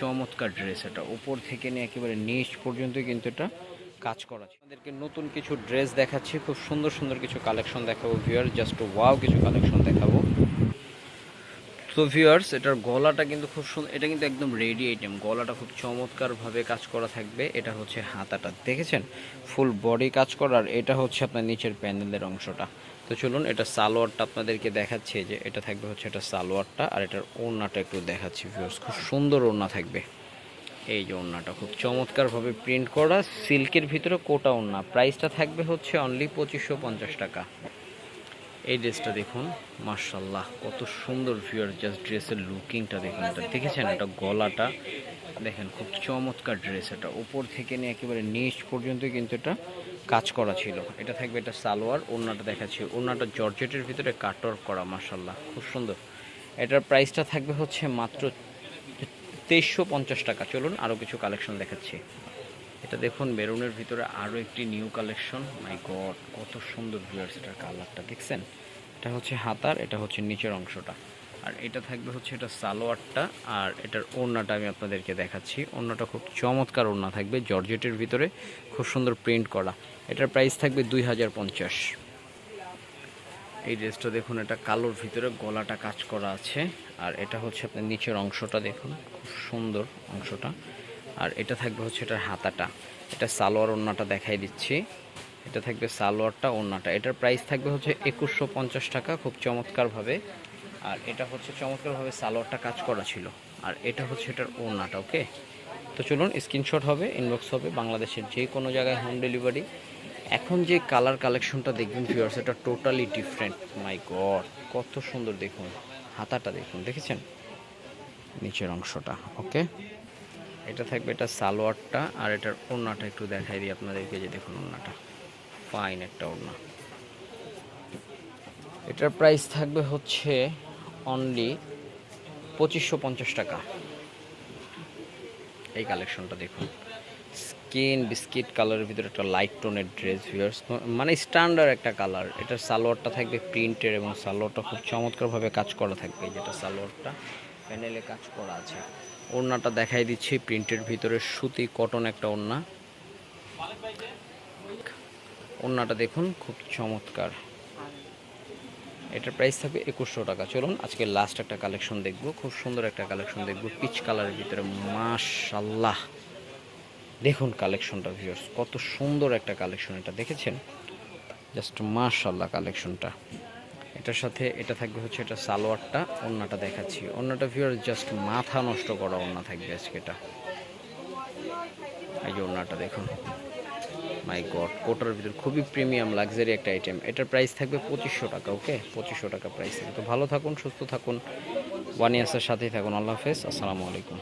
চমৎকার ড্রেস এটা। উপর থেকে নিয়ে একেবারে নিচ পর্যন্ত কিন্তু এটা কাজ করা আছে। আমাদেরকে নতুন কিছু ড্রেস দেখাচ্ছি, খুব সুন্দর সুন্দর কিছু কালেকশন দেখাবো ভিউয়ার জাস্ট ওয়াও কিছু কালেকশন দেখাবো। তো ভিউয়ার্স এটার গলাটা কিন্তু খুব সুন্দর এটা কিন্তু একদম রেডি আইটেম গলাটা খুব চমৎকারভাবে কাজ করা থাকবে। এটা হচ্ছে হাতাটা। দেখেছেন? ফুল বডি কাজ করার। এটা হচ্ছে আপনার নিচের প্যানেলের অংশটা। তো চলুন, এটা সালোয়ারটা আপনাদেরকে দেখাচ্ছে যে এটা থাকবে হচ্ছে এটা সালোয়ারটা, আর এটার ওড়নাটা একটু দেখাচ্ছি ভিউস খুব সুন্দর ওড়না থাকবে। এই যে ওড়নাটা খুব চমৎকারভাবে প্রিন্ট করা সিল্কের ভিতরে কোটা ওড়না প্রাইসটা থাকবে হচ্ছে অনলি পঁচিশশো টাকা। এই ড্রেসটা দেখুন মার্শাল্লাহ কত সুন্দর ভিউয়ার জাস্ট ড্রেসের লুকিংটা দেখুন। এটা দেখেছেন? এটা গলাটা, দেখেন, খুব চমৎকার ড্রেস এটা। উপর থেকে নিয়ে একেবারে নিচ পর্যন্ত কিন্তু এটা কাজ করা ছিল। এটা থাকবে এটা সালোয়ার, ওড়নাটা দেখাচ্ছি। ওড়নাটা জর্জেটের ভিতরে কাটর করা মার্শাল্লাহ খুব সুন্দর। এটার প্রাইসটা থাকবে হচ্ছে মাত্র তেইশশো পঞ্চাশ টাকা। চলুন আরও কিছু কালেকশন দেখাচ্ছি। এটা দেখুন, মেরুনের ভিতরে আরও একটি নিউ কালেকশন মাই গড কত সুন্দর ভিউয়ার্স এটার কালারটা দেখছেন? এটা হচ্ছে হাতার, এটা হচ্ছে নিচের অংশটা। আর এটা থাকবে হচ্ছে এটা সালোয়ারটা, আর এটার ওড়নাটা আমি আপনাদেরকে দেখাচ্ছি। ওড়নাটা খুব চমৎকার ওড়না থাকবে, জর্জেটের ভিতরে খুব সুন্দর প্রিন্ট করা। এটার প্রাইস থাকবে দুই হাজার পঞ্চাশ। এই ড্রেসটা দেখুন, এটা কালোর ভিতরে গলাটা কাজ করা আছে। আর এটা হচ্ছে আপনার নিচের অংশটা দেখুন, খুব সুন্দর অংশটা। আর এটা থাকবে হচ্ছে এটার হাতাটা। এটা সালোয়ার ওড়নাটা দেখাই দিচ্ছি। এটা থাকবে সালোয়ারটা, ওড়নাটা। এটার প্রাইস থাকবে হচ্ছে একুশশো পঞ্চাশ টাকা, খুব চমৎকারভাবে। আর এটা হচ্ছে চমৎকারভাবে সালোয়ারটা কাজ করা ছিল। আর এটা হচ্ছে এটার ওড়নাটা, ওকে? তো চলুন স্ক্রিনশট হবে ইনবক্স হবে, বাংলাদেশের যে কোনো জায়গায় হোম ডেলিভারি এখন যে কালার কালেকশনটা দেখবেন ভিউয়ার্স এটা টোটালি ডিফারেন্ট মাই গড কত সুন্দর দেখুন, হাতাটা দেখুন, দেখেছেন? নিচের অংশটা, ওকে? এটা থাকবে এটা সালোয়ারটা, আর এটার ওড়নাটা একটু দেখাই দিই আপনাদেরকে যে দেখুন ওড়নাটা। ফাইন একটা ওড়না। এটার প্রাইস থাকবে হচ্ছে অনলি পঁচিশশো পঞ্চাশ টাকা। এই কালেকশনটা দেখুন। স্কিন বিস্কিট কালারের ভিতরে একটা লাইট টোনের ড্রেস ভিউয়ার্স মানে স্ট্যান্ডার্ড একটা কালার এটার সালোয়ারটা থাকবে প্রিন্টের এবং সালোয়ারটা খুব চমৎকারভাবে কাজ করা থাকবে, যেটা সালোয়ারটা। প্যানেলে কাজ করা আছে। ওড়নাটা দেখাই দিচ্ছি, প্রিন্টের ভিতরে সুতি কটন একটা ওড়না। ওড়নাটা দেখুন, খুব চমৎকার। এটার প্রাইস থাকবে একুশশো টাকা। চলুন, আজকে লাস্ট একটা কালেকশন দেখব। খুব সুন্দর একটা কালেকশন দেখব পিচ কালারের ভিতরে। মাশাল্লাহ দেখুন কালেকশনটা ভিউয়ার্স কত সুন্দর একটা কালেকশন এটা। দেখেছেন? জাস্ট মাশাল্লাহ কালেকশনটা এটার সাথে এটা থাকবে হচ্ছে এটা সালোয়ারটা, ওড়নাটা দেখাচ্ছি। ওড়নাটা ভিউয়ার জাস্ট মাথা নষ্ট করা ওড়না থাকবে আজকে এটা। এই যে ওড়নাটা দেখুন। মাই গড কোটার ভিতর খুবই প্রিমিয়াম লাক্সারি একটা আইটেম এটার প্রাইস থাকবে পঁচিশশো টাকা ওকে পঁচিশশো টাকা প্রাইস থাকবে। তো ভালো থাকুন, সুস্থ থাকুন। ওয়ান ইয়ার্সের সাথেই থাকুন। আল্লাহ হাফেজ। আসসালামু আলাইকুম।